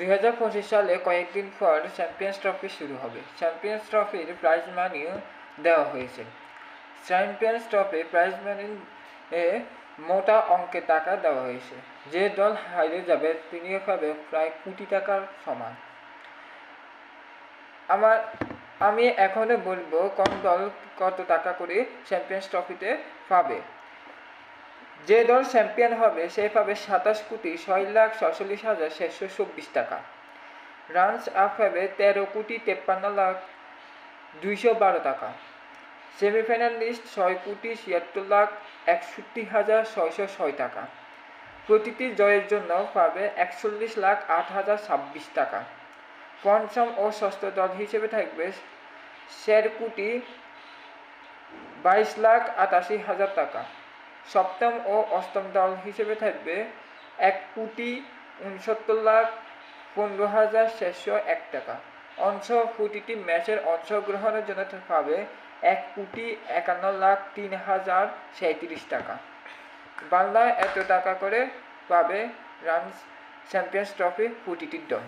দুই হাজার পঁচিশ সালে কয়েকদিন পর চ্যাম্পিয়ন্স ট্রফি শুরু হবে। চ্যাম্পিয়ন্স ট্রফির প্রাইজ মানিও দেওয়া হয়েছে। চ্যাম্পিয়ন্স ট্রফি প্রাইজ মানি এ মোটা অঙ্কের টাকা দেওয়া হয়েছে। যে দল হারিয়ে যাবে তিনি পাবে প্রায় কোটি টাকার সমান। আমার, আমি এখনও বলব কোন দল কত টাকা করে চ্যাম্পিয়ন্স ট্রফিতে পাবে। যে দল চ্যাম্পিয়ন হবে, সে পাবে সাতাশ কোটি ছয় লাখ ছয়চল্লিশ হাজার ছয়শো চব্বিশ টাকা। রানস আপ হবে তেরো কোটি তেপ্পান্ন লাখ দুইশো বারো টাকা। সেমিফাইনাল লিস্ট ছয় কোটি ছিয়াত্তর লাখ একষট্টি হাজার ছয়শো ছয় টাকা। প্রতিটি জয়ের জন্য পাবে একচল্লিশ লাখ আট হাজার ছাব্বিশ টাকা। পঞ্চম ও ষষ্ঠ দল হিসেবে থাকবে শের কোটি বাইশ লাখ আটাশি হাজার টাকা। সপ্তম ও অষ্টম দল হিসেবে থাকবে এক কোটি উনসত্তর লাখ পনেরো হাজার ছশো এক টাকা। অংশ প্রতিটি ম্যাচের অংশগ্রহণের জন্য পাবে এক কোটি একান্ন লাখ তিন হাজার সাঁত্রিশ টাকা। বাংলায় এত টাকা করে পাবে রান চ্যাম্পিয়ন্স ট্রফি প্রতিটি দল।